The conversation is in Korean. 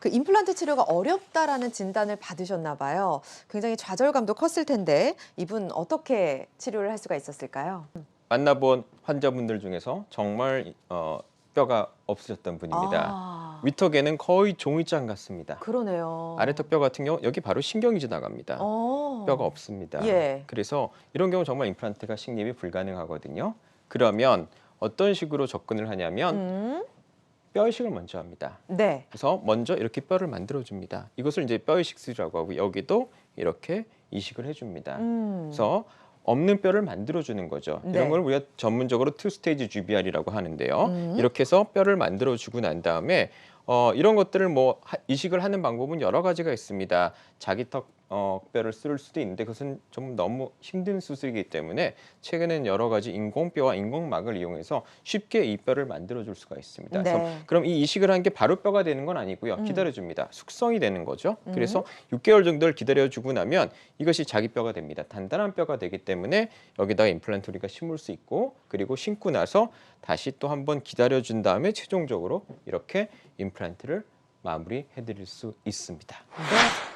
그 임플란트 치료가 어렵다라는 진단을 받으셨나 봐요. 굉장히 좌절감도 컸을 텐데 이분 어떻게 치료를 할 수가 있었을까요? 만나본 환자분들 중에서 정말 어, 뼈가 없으셨던 분입니다. 아, 위턱에는 거의 종이장 같습니다. 그러네요. 아래턱 뼈 같은 경우 여기 바로 신경이 지나갑니다. 어. 뼈가 없습니다. 예. 그래서 이런 경우 정말 임플란트가 식립이 불가능하거든요. 그러면 어떤 식으로 접근을 하냐면 음, 뼈 이식을 먼저 합니다. 네. 그래서 먼저 이렇게 뼈를 만들어 줍니다. 이것을 이제 뼈 이식술이라고 하고 여기도 이렇게 이식을 해줍니다. 음. 그래서 없는 뼈를 만들어 주는 거죠. 네. 이런 걸 우리가 전문적으로 투 스테이지 GBR이라고 하는데요. 음. 이렇게 해서 뼈를 만들어 주고 난 다음에 어, 이런 것들을 뭐 하- 이식을 하는 방법은 여러 가지가 있습니다. 자기 턱 어, 뼈를 쓸 수도 있는데 그것은 좀 너무 힘든 수술이기 때문에 최근에는 여러 가지 인공뼈와 인공막을 이용해서 쉽게 이 뼈를 만들어 줄 수가 있습니다. 네. 그래서 그럼 이 이식을 한 게 바로 뼈가 되는 건 아니고요. 음. 기다려 줍니다. 숙성이 되는 거죠. 그래서 6개월 정도를 기다려 주고 나면 이것이 자기 뼈가 됩니다. 단단한 뼈가 되기 때문에 여기다가 임플란트 우리가 심을 수 있고 그리고 심고 나서 다시 또 한번 기다려 준 다음에 최종적으로 이렇게 임플란트를 마무리해 드릴 수 있습니다. 네.